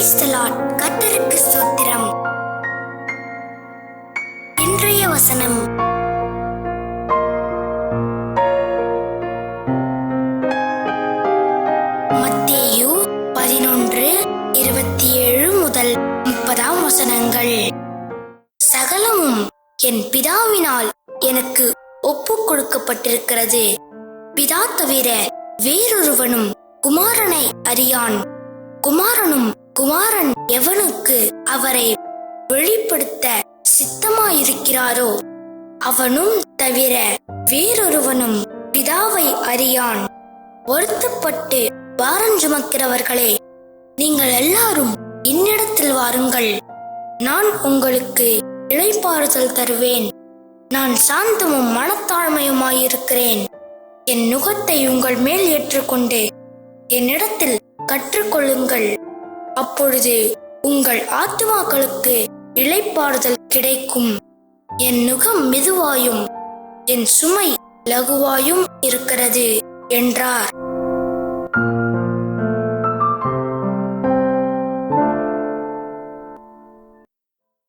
கத்தருக்கு சூத்திரம். இன்றைய வசனம். மத்தேயு பதினொன்று இருபத்தி ஏழு முதல் முப்பதாம் வசனங்கள். சகலமும் என் பிதாவினால் எனக்கு ஒப்பு கொடுக்கப்பட்டிருக்கிறது. பிதா தவிர வேறொருவனும் குமாரனை அறியான். குமாரனும் குமாரன் எவனுக்கு அவரை வெளிப்படுத்த சித்தமாயிருக்கிறாரோ அவனும் தவிர வேறொருவனும் பிதாவை அறியான். வருத்தப்பட்டு பாரம் சுமக்கிறவர்களே நீங்கள் எல்லாரும் என்னிடத்தில் வாருங்கள். நான் உங்களுக்கு இழைப்பாறுதல் தருவேன். நான் சாந்தமும் மனத்தாழ்மையுமாயிருக்கிறேன். என் நுகத்தை உங்கள் மேல் ஏற்றுக்கொண்டு என்னிடத்தில் கற்றுக்கொள்ளுங்கள். அப்பொழுது உங்கள் ஆத்மாக்களுக்கு இழைப்பாடுதல் கிடைக்கும். என் நுகம் மெதுவாயும் என் சுமை லகுவாயும் இருக்கிறது என்றார்.